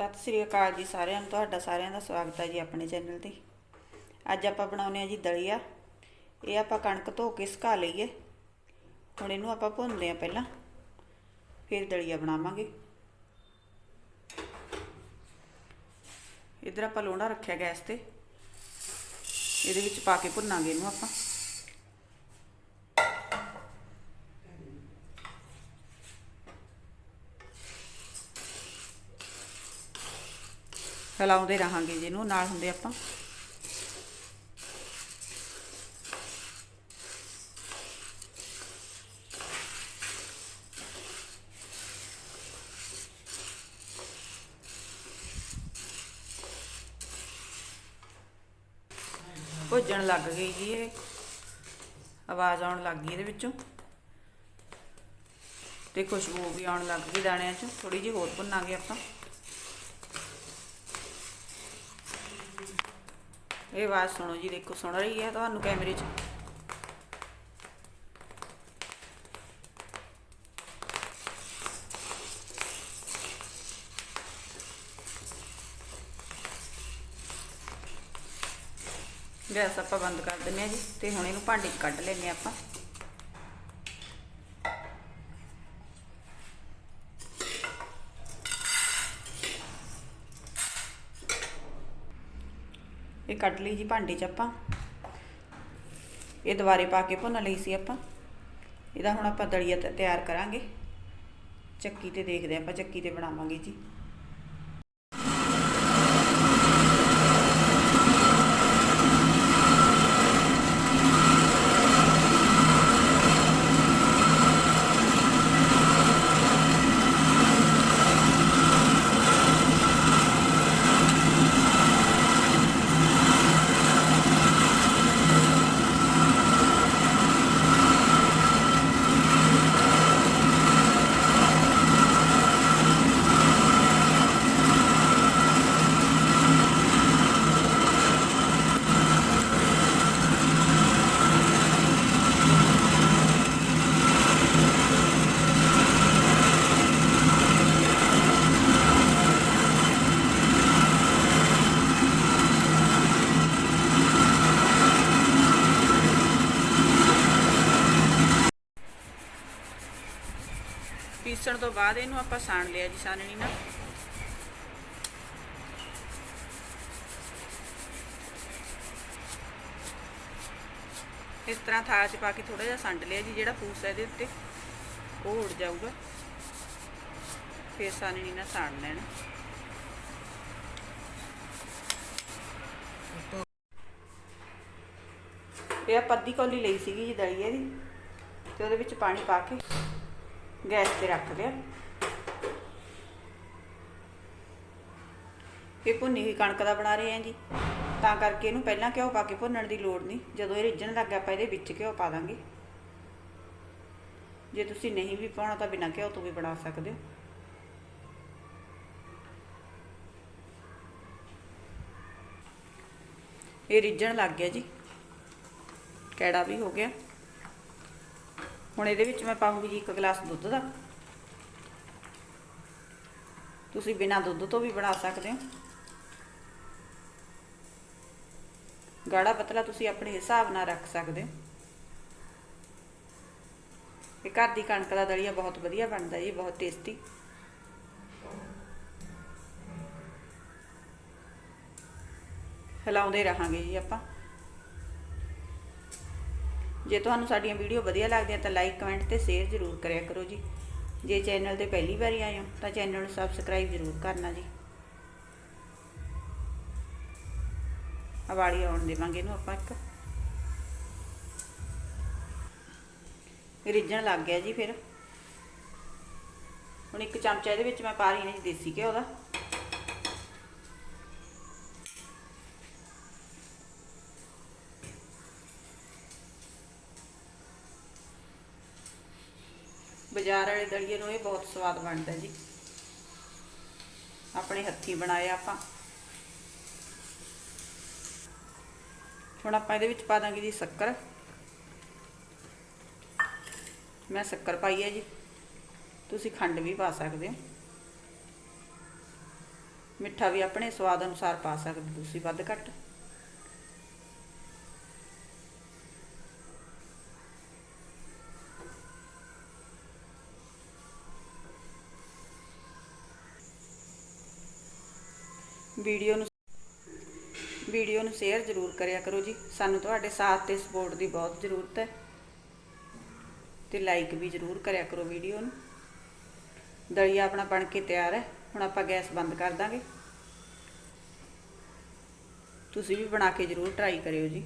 ਸਤਿ ਸ੍ਰੀ ਅਕਾਲ ਜੀ ਸਾਰਿਆਂ ਨੂੰ, ਤੁਹਾਡਾ ਸਾਰਿਆਂ ਦਾ ਸਵਾਗਤ ਹੈ ਜੀ ਆਪਣੇ ਚੈਨਲ ਤੇ। ਅੱਜ ਆਪਾਂ ਬਣਾਉਨੇ ਆ ਜੀ ਦਲੀਆ। ਇਹ ਆਪਾਂ ਕਣਕ ਧੋ ਕੇ ਸੁਕਾ ਲਈਏ। ਹੁਣ ਇਹਨੂੰ ਆਪਾਂ ਭੁੰਨਦੇ ਆ ਪਹਿਲਾਂ। ਫਿਰ ਦਲੀਆ ਬਣਾਵਾਂਗੇ। ਇਧਰ ਆਪਾਂ ਲੋਣਾ ਰੱਖਿਆ ਗੈਸ ਤੇ। ਇਹਦੇ ਵਿੱਚ ਪਾ ਕੇ ਭੁੰਨਾਂਗੇ ਇਹਨੂੰ ਆਪਾਂ। ਹਿਲਾਉਂਦੇ ਰਹਾਂਗੇ ਜਿਹਨੂੰ, ਨਾਲ ਹੁੰਦੇ ਆਪਾਂ। ਭੁੱਜਣ ਲੱਗ ਗਈ ਜੀ ਇਹ। ਆਵਾਜ਼ ਆਉਣ ਲੱਗ ਗਈ ਇਹਦੇ ਵਿੱਚੋਂ। ਤੇ ਖੁਸ਼ਬੂ ਵੀ ਆਉਣ ਲੱਗ ਗਈ ਦਾਣਿਆਂ 'ਚ। ਥੋੜੀ ਜਿਹੀ ਹੋਰ ਭੁੰਨਾਂਗੇ ਆਪਾਂ। ਇਹ ਆਵਾਜ਼ ਸੁਣੋ ਜੀ, ਦੇਖੋ, ਸੁਣ ਰਹੀ ਹੈ ਤੁਹਾਨੂੰ ਕੈਮਰੇ 'ਚ? ਗੈਸ ਆਪਾਂ ਬੰਦ ਕਰ ਦਿੰਨੇ ਆ ਜੀ, ਤੇ ਹੁਣ ਇਹਨੂੰ ਭਾਂਡੇ 'ਚ ਕੱਢ ਲੈਨੇ ਆ ਆਪਾਂ। ਇਹ ਕੱਢ ਲਈ ਜੀ ਭਾਂਡੇ 'ਚ ਆਪਾਂ। ਇਹ ਦੁਬਾਰੇ ਪਾ ਕੇ ਭੁੰਨ ਲਈ ਸੀ ਆਪਾਂ। ਇਹਦਾ ਹੁਣ ਆਪਾਂ ਦਲੀਆ ਤਿਆਰ ਕਰਾਂਗੇ। ਚੱਕੀ ਤੇ ਦੇਖਦੇ ਆਪਾਂ ਚੱਕੀ ਤੇ ਬਣਾਵਾਂਗੇ ਜੀ। ਪੀਸਣ ਤੋਂ ਬਾਅਦ ਇਹਨੂੰ ਆਪਾਂ ਸਾਣ ਲਿਆ ਜੀ ਸਾਨਣੀ ਨਾਲ। ਇਸ ਤਰ੍ਹਾਂ ਥਾਲ 'ਚ ਪਾ ਕੇ ਥੋੜਾ ਜਿਹਾ ਸੰਡ ਲਿਆ ਜੀ, ਜਿਹੜਾ ਫੂਸ ਹੈ ਇਹਦੇ ਉੱਤੇ, ਉਹ ਉੱਡ ਜਾਊਗਾ। ਫਿਰ ਸਾਨਣੀ ਨਾਲ ਸਾਣ ਲੈਣਾ। ਇਹ ਆਪਾਂ ਅੱਧੀ ਕੌਲੀ ਲਈ ਸੀਗੀ ਜੀ ਦਲੀਏ ਦੀ ਤੇ ਉਹਦੇ ਵਿੱਚ ਪਾਣੀ ਪਾ ਕੇ। ਗੈਸ ਤੇ ਰੱਖ ਲਿਆ। ਇਹ ਭੁੰਨੀ ਹੋਈ ਕਣਕ ਦਾ ਬਣਾ ਰਹੇ ਹਾਂ ਜੀ। ਤਾਂ ਕਰਕੇ ਇਹਨੂੰ ਪਹਿਲਾਂ ਘਿਓ ਪਾ ਕੇ ਭੁੰਨਣ ਦੀ ਲੋੜ ਨਹੀਂ। ਜਦੋਂ ਇਹ ਰਿੱਝਣ ਲੱਗ ਗਿਆ ਆਪਾਂ ਇਹਦੇ ਵਿੱਚ ਘਿਓ ਪਾ ਦਾਂਗੇ। ਜੇ ਤੁਸੀਂ ਨਹੀਂ ਵੀ ਪਾਉਣਾ ਤਾਂ ਬਿਨਾਂ ਘਿਓ ਤੋਂ ਵੀ ਬਣਾ ਸਕਦੇ ਹੋ। ਇਹ ਰਿੱਝਣ ਲੱਗ ਗਿਆ ਜੀ। ਕਿਹੜਾ ਵੀ ਹੋ ਗਿਆ। ਹੁਣ ਇਹਦੇ ਵਿੱਚ ਮੈਂ ਪਾਉਂਗੀ ਜੀ ਇੱਕ ਗਲਾਸ ਦੁੱਧ ਦਾ। ਤੁਸੀਂ ਬਿਨਾਂ ਦੁੱਧ ਤੋਂ ਵੀ ਬਣਾ ਸਕਦੇ ਹੋ। ਗਾੜਾ ਪਤਲਾ ਤੁਸੀਂ ਆਪਣੇ ਹਿਸਾਬ ਨਾਲ ਰੱਖ ਸਕਦੇ ਹੋ। ਇਹ ਘਰ ਦੀ ਕਣਕ ਦਾ ਦਲੀਆ ਬਹੁਤ ਵਧੀਆ ਬਣਦਾ ਜੀ, ਬਹੁਤ ਟੇਸਟੀ ਹਿਲਾਉਂਦੇ ਰਹਾਂਗੇ ਜੀ ਆਪਾਂ। ਜੇ ਤੁਹਾਨੂੰ ਸਾਡੀਆਂ ਵੀਡੀਓ ਵਧੀਆ ਲੱਗਦੀਆਂ ਤਾਂ ਲਾਈਕ ਕਮੈਂਟ ਤੇ ਸ਼ੇਅਰ ਜ਼ਰੂਰ ਕਰਿਆ ਕਰੋ ਜੀ। ਜੇ ਚੈਨਲ ਤੇ ਪਹਿਲੀ ਵਾਰੀ ਆਏ ਹੋ ਤਾਂ ਚੈਨਲ ਨੂੰ ਸਬਸਕ੍ਰਾਈਬ ਜ਼ਰੂਰ ਕਰਨਾ ਜੀ। ਹਵਾਲੀ ਆਉਣ ਦੇਵਾਂਗੇ ਇਹਨੂੰ ਆਪਾਂ ਇੱਕ। ਰਿੱਝਣ ਲੱਗ ਗਿਆ ਜੀ ਫਿਰ। ਹੁਣ ਇੱਕ ਚਮਚਾ ਇਹਦੇ ਵਿੱਚ ਮੈਂ ਪਾ ਰਹੀ ਹਾਂ ਜੀ ਦੇਸੀ ਘਿਓ ਦਾ। ਬਾਜ਼ਾਰ ਵਾਲੇ ਦਲੀਏ ਨੂੰ ਇਹ ਬਹੁਤ ਸਵਾਦ ਬਣਦਾ ਜੀ। ਆਪਣੇ ਹੱਥੀ ਬਣਾਇਆ ਆਪਾਂ। ਹੁਣ ਆਪਾਂ ਇਹਦੇ ਵਿੱਚ ਪਾ ਦਾਂਗੇ ਜੀ ਸ਼ੱਕਰ। ਮੈਂ ਸ਼ੱਕਰ ਪਾਈ ਹੈ ਜੀ। ਤੁਸੀਂ ਖੰਡ ਵੀ ਪਾ ਸਕਦੇ ਹੋ। ਮਿੱਠਾ ਵੀ ਆਪਣੇ ਸਵਾਦ ਅਨੁਸਾਰ ਪਾ ਸਕਦੇ ਤੁਸੀਂ ਵੱਧ ਘੱਟ। ਵੀਡੀਓ ਨੂੰ ਵੀਡੀਓ ਨੂੰ ਸ਼ੇਅਰ ਜ਼ਰੂਰ ਕਰਿਆ ਕਰੋ ਜੀ। ਸਾਨੂੰ ਤੁਹਾਡੇ ਸਾਥ ਤੇ ਸਪੋਰਟ ਦੀ ਬਹੁਤ ਜ਼ਰੂਰਤ ਹੈ। ਤੇ ਲਾਈਕ ਵੀ ਜ਼ਰੂਰ ਕਰਿਆ ਕਰੋ ਵੀਡੀਓ ਨੂੰ। ਦਲੀਆ ਆਪਣਾ ਬਣ ਕੇ ਤਿਆਰ ਹੈ। ਹੁਣ ਆਪਾਂ ਗੈਸ ਬੰਦ ਕਰ ਦਾਂਗੇ। ਤੁਸੀਂ ਵੀ ਬਣਾ ਕੇ ਜ਼ਰੂਰ ਟਰਾਈ ਕਰਿਓ ਜੀ।